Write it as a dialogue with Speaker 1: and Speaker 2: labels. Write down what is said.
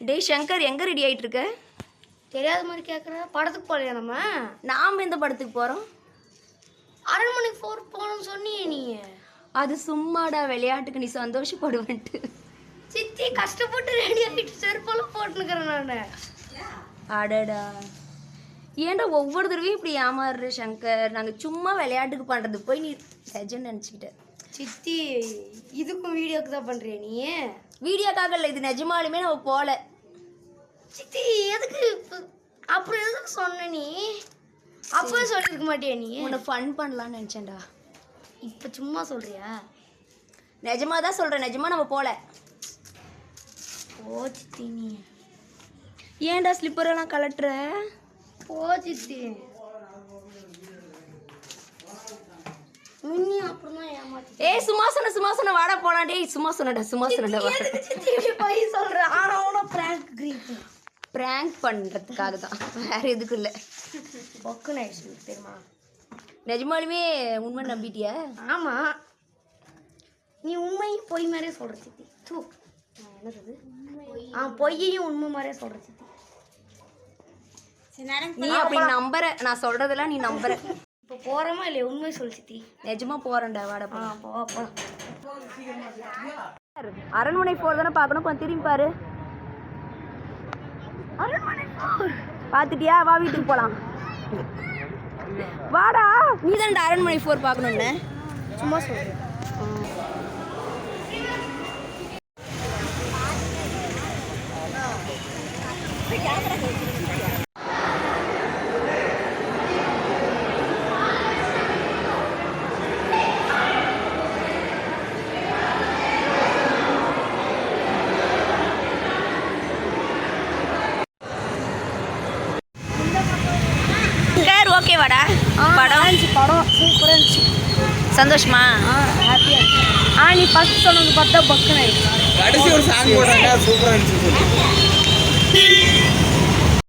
Speaker 1: டேய் சங்கர் எங்கே ரெடி ஆயிட்டு இருக்க
Speaker 2: தெரியாத மாதிரி கேட்குற படத்துக்கு போகலையா நம்ம?
Speaker 1: நாம் எந்த படத்துக்கு போகிறோம்
Speaker 2: அரண்மனை ஃபோர் போகணும்னு சொன்னியே நீ
Speaker 1: அது சும்மாடா விளையாட்டுக்கு நீ சந்தோஷப்படுவேன்ட்டு.
Speaker 2: சித்தி கஷ்டப்பட்டு ரெடி ஆகிட்டு செருப்பெல்லாம் போட்டுனுக்கிறேன் நான்.
Speaker 1: அடடா. ஏன்டா ஒவ்வொரு தடவையும் இப்படி ஏமாறுற சங்கர்? நாங்கள் சும்மா விளையாட்டுக்கு பண்ணுறது போய் நீ லெஜண்ட் நினச்சிக்கிட்ட.
Speaker 2: சித்தி இதுக்கும் வீடியோக்கு தான் பண்ணுறிய நீ?
Speaker 1: வீடியோக்காக இல்லை இது நிஜமாலுமே நம்ம போகல
Speaker 2: சித்தி எதுக்கு அப்புறம் எதுக்கு சொன்ன நீ? அப்பவே சொல்லியிருக்க மாட்டியா நீ?
Speaker 1: உன்னை ஃபன் பண்ணலான்னு நினச்சேன்டா.
Speaker 2: இப்போ சும்மா சொல்றியா?
Speaker 1: நிஜமாக தான் சொல்கிறேன் நிஜமாக நம்ம போகல
Speaker 2: போ சித்தி நீ.
Speaker 1: ஏன்டா ஸ்லிப்பரெல்லாம் கலட்டுற
Speaker 2: போ சித்தி முன்னி அப்புறம் தான் ஏமாத்தி
Speaker 1: ஏய் சும்மா சொன்ன சும்மா சொன்ன வாடா போலாம். டேய் சும்மா சொன்னடா சும்மா சொன்னடா வாடா.
Speaker 2: எதுக்கு சித்தி போய் சொல்ற? ஆனா உன பிராங்க் கிரீட்
Speaker 1: ப்ராங்க் பண்ணுறதுக்காக தான். வேற எதுக்கும் இல்லை.
Speaker 2: பொக்கு ஆயிடுச்சு தெரியுமா?
Speaker 1: நிஜமாலுமே உண்மை நம்பிட்டியா?
Speaker 2: ஆமா. நீ உண்மையும் பொய் மாதிரியே சொல்ற சித்தி. தூ. என்னது ஆ பொய்யையும் உண்மை மாதிரியே சொல்ற சித்தி.
Speaker 1: நீ அப்படி நம்புற. நான் சொல்றதெல்லாம் நீ நம்புற.
Speaker 2: இப்போ போறோமா இல்லையா? உண்மை சொல்லு சித்தி.
Speaker 1: நிஜமா போறேன்டா வாடா
Speaker 2: ஆ
Speaker 1: போ
Speaker 2: போ. போ
Speaker 1: அரண்மனை போர் தானே பார்க்கணும். கொஞ்சம் திரும்பி பாரு. பார்த்துட்டியா? வா வீட்டுக்கு போலாம். வாடா. நீ தான்டா அரண்மனை ஃபோர் பார்க்கணும்னு.
Speaker 2: சும்மா சொல்றேன்
Speaker 1: சார் ஓகே வாடா படம்.
Speaker 2: படம். சூப்பராக இருந்துச்சு.
Speaker 1: சந்தோஷமா?
Speaker 2: ஆ ஹாப்பியாக ஆ நீ ஃபஸ்ட் சொன்னது பார்த்தா பக்குன்னு
Speaker 3: கடைசி ஒரு சாங் போட்டாங்க சூப்பரா இருந்துச்சு.